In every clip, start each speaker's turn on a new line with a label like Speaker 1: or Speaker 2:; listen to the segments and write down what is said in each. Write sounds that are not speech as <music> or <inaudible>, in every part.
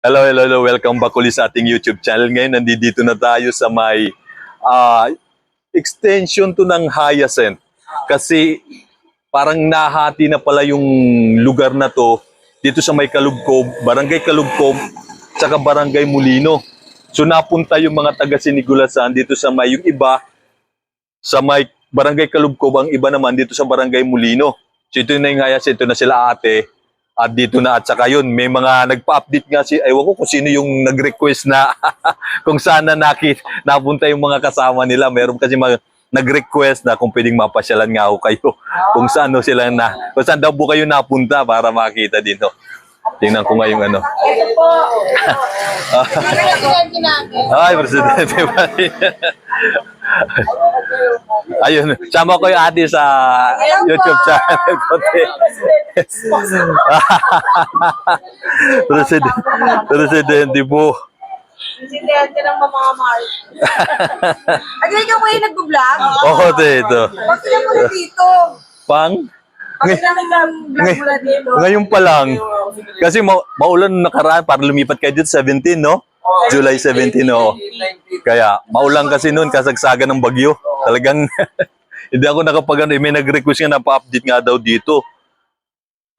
Speaker 1: Hello, hello, hello. Welcome back ulit sa ating YouTube channel. Ngayon, nandito na tayo sa may ah, extension to ng Hyacinth. Kasi parang nahati na pala yung lugar na to dito sa may Kalugkob, Barangay Kalugkob, saka Barangay Mulino. So napunta yung mga taga Sinigulasan dito sa may yung iba sa may Barangay Kalugkob, ang iba naman dito sa Barangay Mulino. So ito na yung Hyacinth, ito na sila ate. At dito na at saka yun, may mga nagpa-update nga si, ewan ko kung sino yung nag-request na <laughs> kung saan na nakit, napunta yung mga kasama nila. Meron kasi mga nag-request na kung pwedeng mapasyalan nga ako kayo. Kung saan no sila na, kung saan daw po kayo napunta para makita dito. Tingnan ko nga yung ano. <laughs> Ay, Presidente. <laughs> Ayun, sama ko yung ate sa YouTube channel ko. <laughs> President, Presidente po.
Speaker 2: Presidente ng mga mahal. Ay, ikaw kayo nag-vlog?
Speaker 1: Oo, oh, ito.
Speaker 2: Bakit na dito?
Speaker 1: Pang?
Speaker 2: Nag-vlog
Speaker 1: Ngay-
Speaker 2: dito?
Speaker 1: Ngayon pa lang. Kasi ma maulan nakaraan para lumipat kayo dito 17, no? July 17, no? Kaya maulan kasi noon kasagsagan ng bagyo. Talagang <laughs> hindi ako nakapag ano, may nag-request nga na pa-update nga daw dito.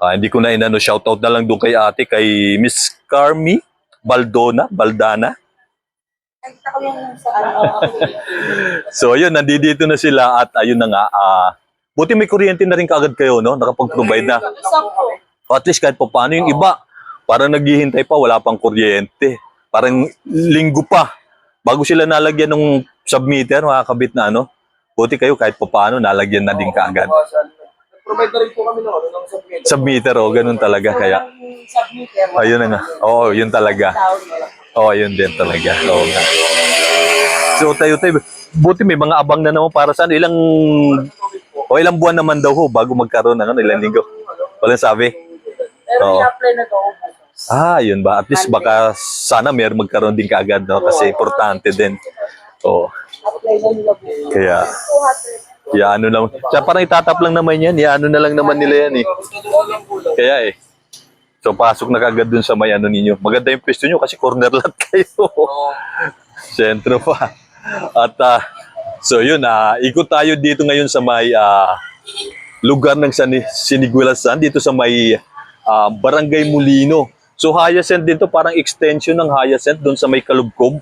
Speaker 1: Ah, hindi ko na inano shoutout na lang doon kay ate kay Miss Carmi Baldona, Baldana.
Speaker 2: Ano. <laughs>
Speaker 1: So ayun, nandito na sila at ayun na nga. ah, buti may kuryente na rin kaagad kayo, no? Nakapag-provide na. O at least kahit pa paano yung iba, parang naghihintay pa, wala pang kuryente. Parang linggo pa. Bago sila nalagyan ng submeter, makakabit na ano. Buti kayo kahit pa paano, nalagyan na din kaagad.
Speaker 3: Provide na rin po kami ng, ano, ng submit.
Speaker 1: Submeter, o ganun talaga. Kaya,
Speaker 2: Submitter.
Speaker 1: ayun na nga. Oo, yun talaga. Oo, yun din talaga. Oo nga. So tayo tayo, buti may mga abang na naman para sa ano, ilang, o ilang buwan naman daw ho bago magkaroon ng ano, ilang linggo. Walang sabi.
Speaker 2: Pero
Speaker 1: Oo.
Speaker 2: in-apply na to.
Speaker 1: Ah, yun ba? At least baka sana may magkaroon din kaagad, no? Kasi importante din. Oo.
Speaker 2: Apply na nila po.
Speaker 1: Kaya, ya ano lang. Kaya parang itatap lang naman yan. Ya ano na lang naman nila yan eh. Kaya eh. So pasok na kaagad dun sa may ano ninyo. Maganda yung pwesto nyo kasi corner <laughs> lot kayo. Sentro pa. At ah, so yun, ah, ikot tayo dito ngayon sa may ah, lugar ng San Siniguelasan, dito sa may ah, Barangay Mulino. So Hyacinth dito parang extension ng Hyacinth doon sa may Kalubkob.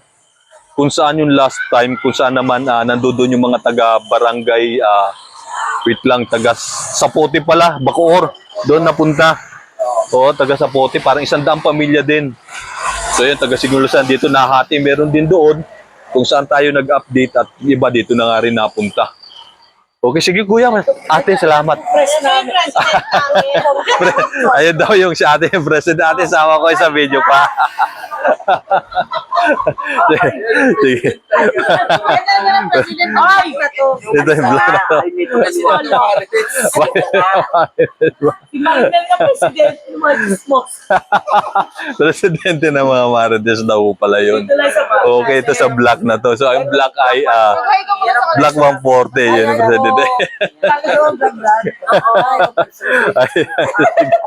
Speaker 1: Kung saan yung last time, kung saan naman uh, nandoon yung mga taga barangay, ah, wait lang, taga Sapote pala, Bacoor, doon napunta. Oo, taga Sapote, parang isang daang pamilya din. So yun, taga Sigulusan, dito nahati, meron din doon kung saan tayo nag-update at iba dito na nga rin napunta. Okay, sige kuya. Ate, salamat. Ayun daw yung si ate yung president. Ate, sama ko sa video pa. <laughs> sige.
Speaker 2: Ay, na to.
Speaker 1: Ito yung vlog na to.
Speaker 2: Si Maribel na presidente ng mga Gismos.
Speaker 1: Presidente ng mga Marites daw pala yun. Okay, ito sa black na to. So, ang black ay ah, black 140. Yun yung presidente. <laughs>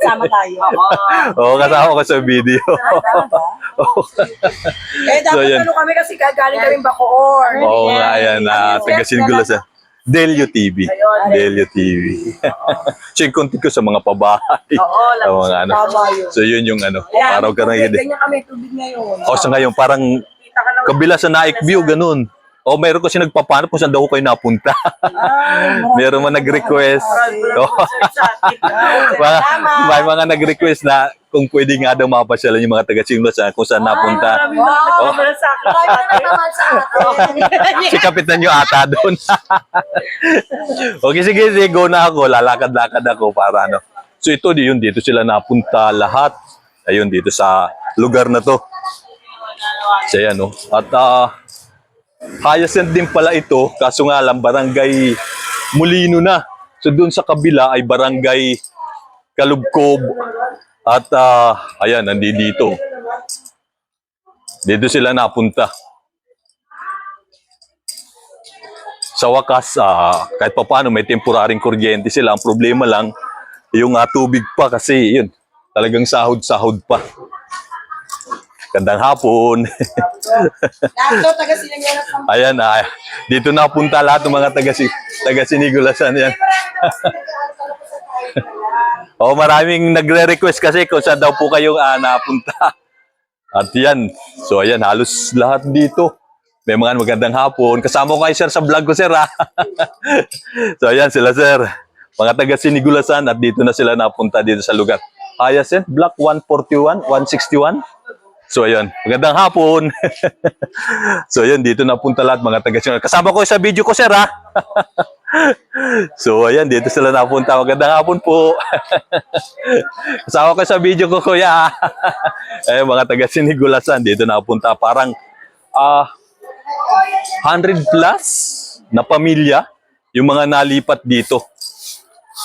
Speaker 2: Kasama tayo.
Speaker 1: Oo, kasama ko sa video.
Speaker 2: Eh, dapat
Speaker 1: So, yan.
Speaker 2: ano kami kasi galing kami Bacoor.
Speaker 1: Oo nga, yan. Uh, taga Singular sa Delio TV. Delio TV. so, yung ko sa mga pabahay.
Speaker 2: Oo,
Speaker 1: Sa mga ano. So, yun yung ano.
Speaker 2: Ayan,
Speaker 1: Paraw ka na yun.
Speaker 2: Ganyan kami tubig ngayon.
Speaker 1: O, sa ngayon, parang
Speaker 2: lang.
Speaker 1: kabila sa Naik View, ganun. O, mayroon kasi nagpapanap kung saan daw ko kayo napunta. <laughs> Meron man nag-request. O, mga, <laughs> may mga nag-request na kung pwede nga daw mapasyalan yung mga taga-Singlos sa kung saan napunta.
Speaker 2: Naman sa akin. <laughs>
Speaker 1: si kapitan nyo ata doon. okay, sige, sige, go na ako. Lalakad-lakad ako para ano. So ito, di yun, dito sila napunta lahat. Ayun, dito sa lugar na to. So yan, no? At ah, Hyacinth din pala ito, kaso nga lang, barangay Mulino na. So doon sa kabila ay barangay Kalubkob. At ah, ayan, nandito dito. Dito sila napunta. sa wakas, ah, kahit pa paano may temporaring kuryente sila. Ang problema lang, yung ah, tubig pa kasi yun, talagang sahod-sahod pa. Gandang hapon. <laughs>
Speaker 2: Lahat taga sinagalat ng
Speaker 1: Ayan, ah, dito na punta lahat ng mga taga, taga Sinigulasan yan. <laughs> Oh, maraming nagre-request kasi kung saan daw po kayong ah, napunta. At yan. So ayan, halos lahat dito. May mga magandang hapon. Kasama ko kayo sir sa vlog ko sir ha. <laughs> so ayan sila sir. Mga taga Sinigulasan at dito na sila napunta dito sa lugar. Hyacinth, Block 141, 161. So ayun, magandang hapon. <laughs> so ayun, dito na punta lahat mga taga Sinigulasan. Kasama ko sa video ko sir ha. <laughs> so ayan, dito sila napunta. Magandang hapon po. <laughs> Kasama ko sa video ko, kuya. eh, mga taga Sinigulasan, dito napunta. Parang ah 100 plus na pamilya yung mga nalipat dito.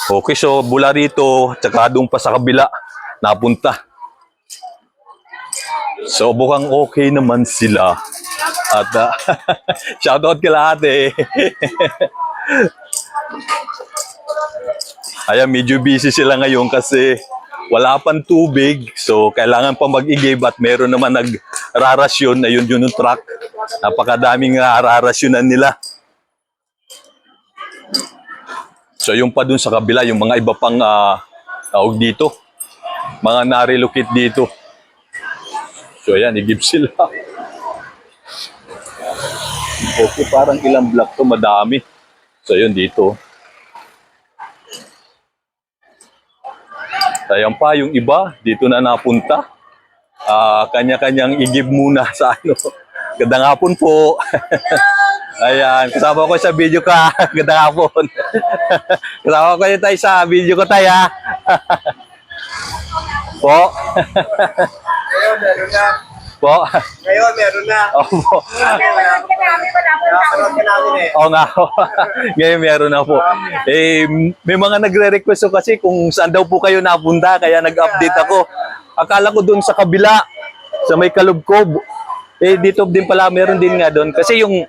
Speaker 1: Okay, so bula rito, tsaka doon pa sa kabila, napunta. So bukang okay naman sila. At uh, <laughs> shoutout kila ate. <laughs> Ayan, medyo busy sila ngayon kasi wala pang tubig. So, kailangan pa mag-igib at meron naman nagrarasyon. Ayun yun yung truck. Napakadaming rarasyonan nila. So, yung pa dun sa kabila, yung mga iba pang uh, tawag dito. Mga narelocate dito. So, ayan, igib sila. Okay, parang ilang block to, madami. So, yun dito. Ayan pa, yung iba, dito na napunta. Ah, kanya-kanyang igib muna sa ano. Gandang hapon po. Ayan, kasama ko sa video ka. <laughs> Gandang hapon. <laughs> kasama ko tayo sa video ko tayo <laughs> po.
Speaker 3: Ngayon, meron na.
Speaker 1: po.
Speaker 3: Ngayon, meron na.
Speaker 1: Opo.
Speaker 2: Pinapanood ka namin, wala pang tao.
Speaker 3: Nakapanood ka namin eh.
Speaker 1: Oo nga. <laughs> Ngayon meron na po. Eh, may mga nagre-request ko kasi kung saan daw po kayo napunta, kaya nag-update ako. Akala ko doon sa kabila, sa may kalubkob. Eh, dito din pala, meron din nga doon. Kasi yung,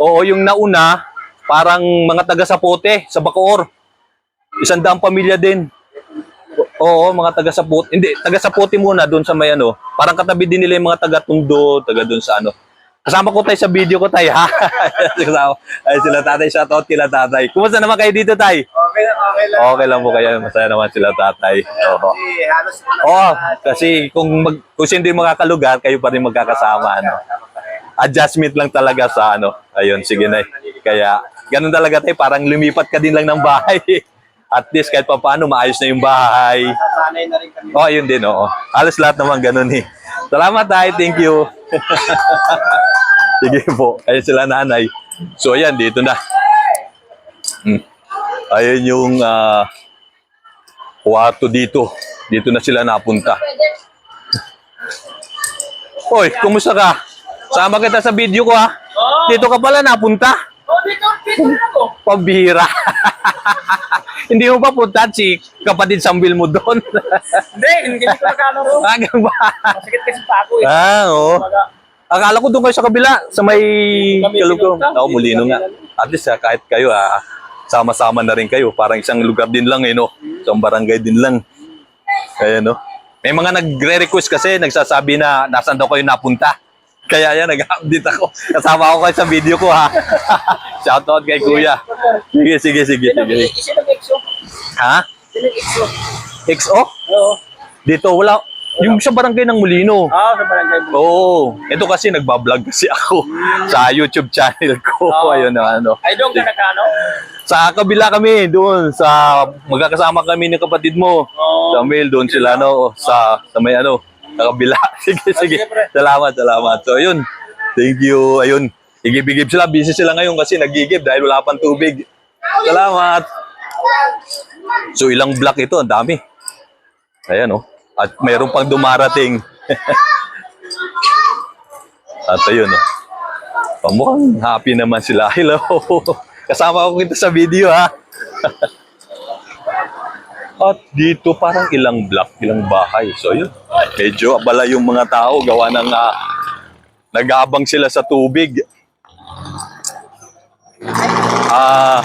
Speaker 1: oo, yung nauna, parang mga taga Sapote, sa Bacoor. Isang daang pamilya din. Oo, mga taga Sapote. Hindi, taga Sapote muna doon sa may ano. Parang katabi din nila yung mga taga Tundo, taga doon sa ano. Kasama ko tayo sa video ko tayo, ha? <laughs> Kasama. Ay, sila tatay, shoutout kila tatay. Kumusta naman kayo dito, tay?
Speaker 3: Okay lang, okay lang.
Speaker 1: Okay lang po kayo. Masaya naman sila tatay. Oo.
Speaker 3: Sa-
Speaker 1: kasi kung, mag, kung hindi makakalugar, kayo pa rin magkakasama. Ano? Adjustment lang talaga sa ano. Ayun, sige na. Kaya, ganun talaga tayo. Parang lumipat ka din lang ng bahay. <laughs> At least kahit pa paano, maayos na yung bahay.
Speaker 3: Nasanay na rin kami.
Speaker 1: Oh, yun din, oo. Halos lahat naman ganun eh. Salamat, tay. Thank you. <laughs> Sige po. Ayun sila nanay. So, ayan, dito na. Hmm. Ayun yung ah, kwarto dito. Dito na sila napunta. <laughs> Hoy, kumusta ka? Sama kita sa video ko ha. Dito ka pala napunta.
Speaker 4: Oh, dito, dito na ako.
Speaker 1: Pambira. <laughs> Hindi mo pa punta si kapatid Sambil mo doon.
Speaker 4: Hindi, hindi ko nakalaro.
Speaker 1: Agang ba?
Speaker 4: Masakit kasi pa ako eh.
Speaker 1: Ah, oo. Akala ko doon kayo sa kabila, sa may
Speaker 4: pinunta.
Speaker 1: Oo, Molino nga. At least ah, kahit kayo, ah, sama-sama na rin kayo. Parang isang lugar din lang, eh, no? Isang barangay din lang. Kaya, no? May mga nagre-request kasi, nagsasabi na nasan daw kayo napunta. Kaya yan, nag-update ako. Kasama ko kayo sa video ko, ha? <laughs> Shoutout kay kuya. Sige, sige, sige,
Speaker 4: sino
Speaker 1: sige.
Speaker 4: nag-exo?
Speaker 1: Ha?
Speaker 4: Sino nag-exo?
Speaker 1: XO?
Speaker 4: Oo.
Speaker 1: Dito, wala. Yung sa barangay ng Molino.
Speaker 4: Ah, sa barangay mo.
Speaker 1: Oo. Ito kasi nagbablog kasi ako sa YouTube channel ko.
Speaker 4: Oo.
Speaker 1: Ayun na ano.
Speaker 4: Ay, doon ka nagkano?
Speaker 1: Sa kabila kami, doon sa magkakasama kami ng kapatid mo.
Speaker 4: Oo.
Speaker 1: Sa mail doon sila no sa sa may ano, sa kabila. <laughs> sige, sige.
Speaker 4: sige.
Speaker 1: Salamat, salamat. So ayun. Thank you. Ayun. Igib-igib sila. Busy sila ngayon kasi nagigib dahil wala pang tubig. Salamat. So ilang block ito, ang dami. Ayan oh. At mayroon pang dumarating. <laughs> At ayun oh. Pamukhang happy naman sila. <laughs> Hello. Kasama ko kita sa video ha. At dito parang ilang block, ilang bahay. So yun, medyo abala yung mga tao gawa ng ah, nag-aabang sila sa tubig. Ah,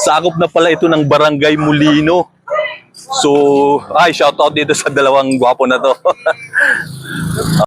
Speaker 1: sakop na pala ito ng Barangay Molino. So, ay, shout out dito sa dalawang gwapo na to. <laughs>